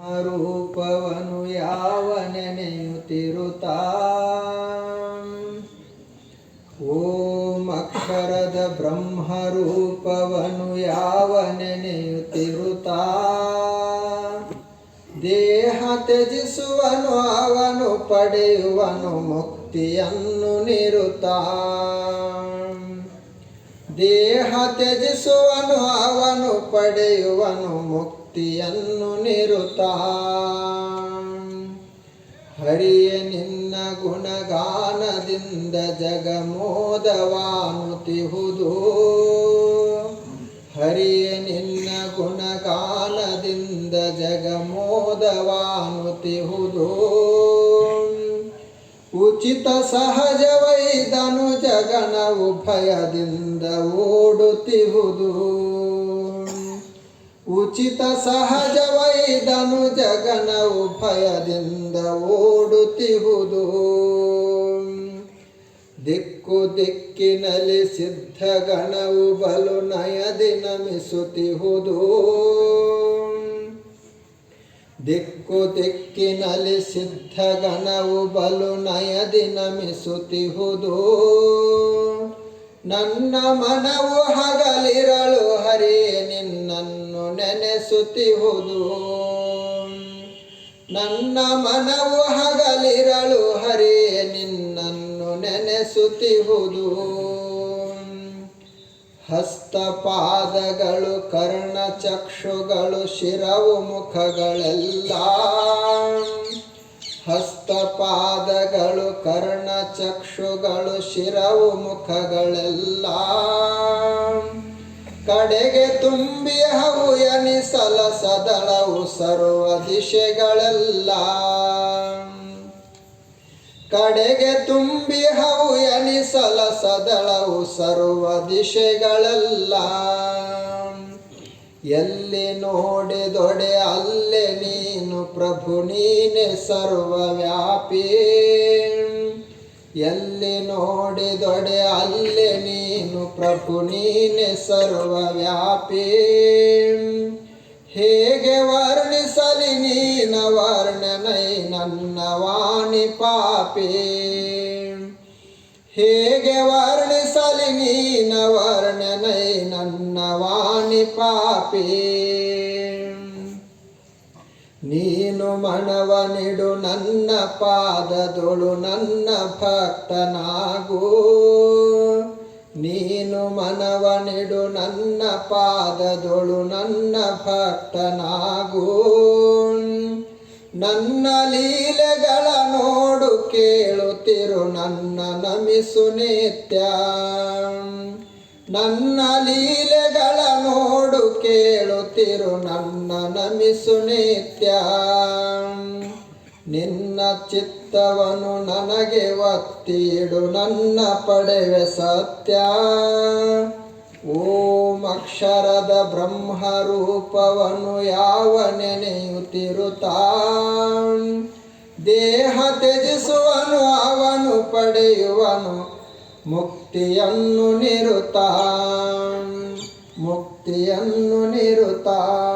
ರೂಪವನು ಯಾವ ನೆನೆಯುತ್ತಿರುತ್ತಾ? ಓಂ ಅಕ್ಷರದ ಬ್ರಹ್ಮರೂಪವನು ಯಾವ ನೆನೆಯುತ್ತಿರುತ್ತಾ? ದೇಹ ತ್ಯಜಿಸುವನು ಅವನು ಪಡೆಯುವನು ಮುಕ್ತಿಯನ್ನು ನಿರುತ್ತಾ? ದೇಹ ತ್ಯಜಿಸುವನು ಅವನು ಪಡೆಯುವನು ಮುಕ್ತಿಯನ್ನು ನಿರುತ. ಹರಿಯ ನಿನ್ನ ಗುಣಗಾನದಿಂದ ಜಗಮೋದವಾನುತಿಹುದು ಹರಿಯ ನಿನ್ನ ಗುಣಗಾನದಿಂದ ಜಗಮೋದವಾನುತಿಹುದು ಉಚಿತ ಸಹಜವೈದನು ಜಗನ ಉಭಯದಿಂದ ಓಡುತ್ತಿಹುದು ಉಚಿತ ಸಹಜವೈದನು ಜಗನ ಉಭಯದಿಂದ ಓಡುತ್ತಿಹುದು ದಿಕ್ಕು ದಿಕ್ಕಿನಲ್ಲಿ ಸಿದ್ಧಗಣವು ಬಲು ನಯದಿ ನಮಿಸುತ್ತಿಹುದು ದಿಕ್ಕು ದಿಕ್ಕಿನಲ್ಲಿ ಸಿದ್ಧಗಣವು ಬಲು ನಯದಿ ನಮಿಸುತ್ತಿಹುದು. ನನ್ನ ಮನವು ಹಗಲಿರಳು, ಹರಿ ನಿನ್ನನ್ನು ನೆನೆಸುತ್ತಿಹುದು. ನನ್ನ ಮನವು ಹಗಲಿರಳು, ಹರಿ ನಿನ್ನನ್ನು ನೆನೆಸುತ್ತಿಹುದು. ಹಸ್ತಪಾದಗಳು, ಕರ್ಣಚಕ್ಷುಗಳು, ಶಿರವು ಮುಖಗಳೆಲ್ಲ. ಹಸ್ತಪಾದಗಳು, ಕರ್ಣಚಕ್ಷುಗಳು, ಶಿರವು ಮುಖಗಳೆಲ್ಲ. ಕಡೆಗೆ ತುಂಬಿ ಹವು ಎನಿಸಲ, ಸದಳವು ಸರ್ವ ದಿಶೆಗಳೆಲ್ಲ. ಕಡೆಗೆ ತುಂಬಿ ಹೌ ಎನಿಸಲ ಸದಳವು ಸರ್ವ ದಿಶೆಗಳೆಲ್ಲ. ಎಲ್ಲಿ ನೋಡಿದೊಡೆ ಅಲ್ಲೇ ನೀನು ಪ್ರಭು, ನೀನೆ ಸರ್ವವ್ಯಾಪಿ ಎಲ್ಲಿ ನೋಡಿದೊಡೆ ಅಲ್ಲೇ ನೀನು ಪ್ರಭು, ನೀನೆ ಸರ್ವವ್ಯಾಪಿ ಹೇಗೆ ವರ್ಣಿಸಲಿ ನೀನ ವರ್ಣನೈ ನನ್ನ ವಾಣಿ ಪಾಪಿ? ಹೇಗೆ ವರ್ಣಿಸಲಿ ನೀನ ವರ್ಣನೈ ನನ್ನ ವಾಣಿ ಪಾಪಿ? ನೀನು ಮಣವನಿಡು ನನ್ನ ಪಾದದೊಳು ನನ್ನ ಭಕ್ತನಾಗು. ನೀನು ಮನವ ನೆಡು ನನ್ನ ಪಾದದೊಳು ನನ್ನ ಭಕ್ತನಾಗೂ. ನನ್ನ ಲೀಲೆಗಳ ನೋಡು ಕೇಳುತ್ತಿರು, ನನ್ನ ನಮಿಸು ನಿತ್ಯ. ನನ್ನ ಲೀಲೆಗಳ ನೋಡು ಕೇಳುತ್ತಿರು, ನನ್ನ ನಮಿಸು ನಿತ್ಯ. ನಿನ್ನ ಚಿತ್ತವನು ನನಗೆ ಒತ್ತಿಡು ನನ್ನ ಪಡೆವೆ ಸತ್ಯ. ಓಂ ಅಕ್ಷರದ ಬ್ರಹ್ಮರೂಪವನು ಯಾವ ನೆನೆಯುತ್ತಿರುತ್ತಾ ದೇಹ ತ್ಯಜಿಸುವನು, ಅವನು ಪಡೆಯುವನು, ಮುಕ್ತಿಯನ್ನು ನಿರುತ್ತಾ ಮುಕ್ತಿಯನ್ನು ನಿರುತ್ತಾ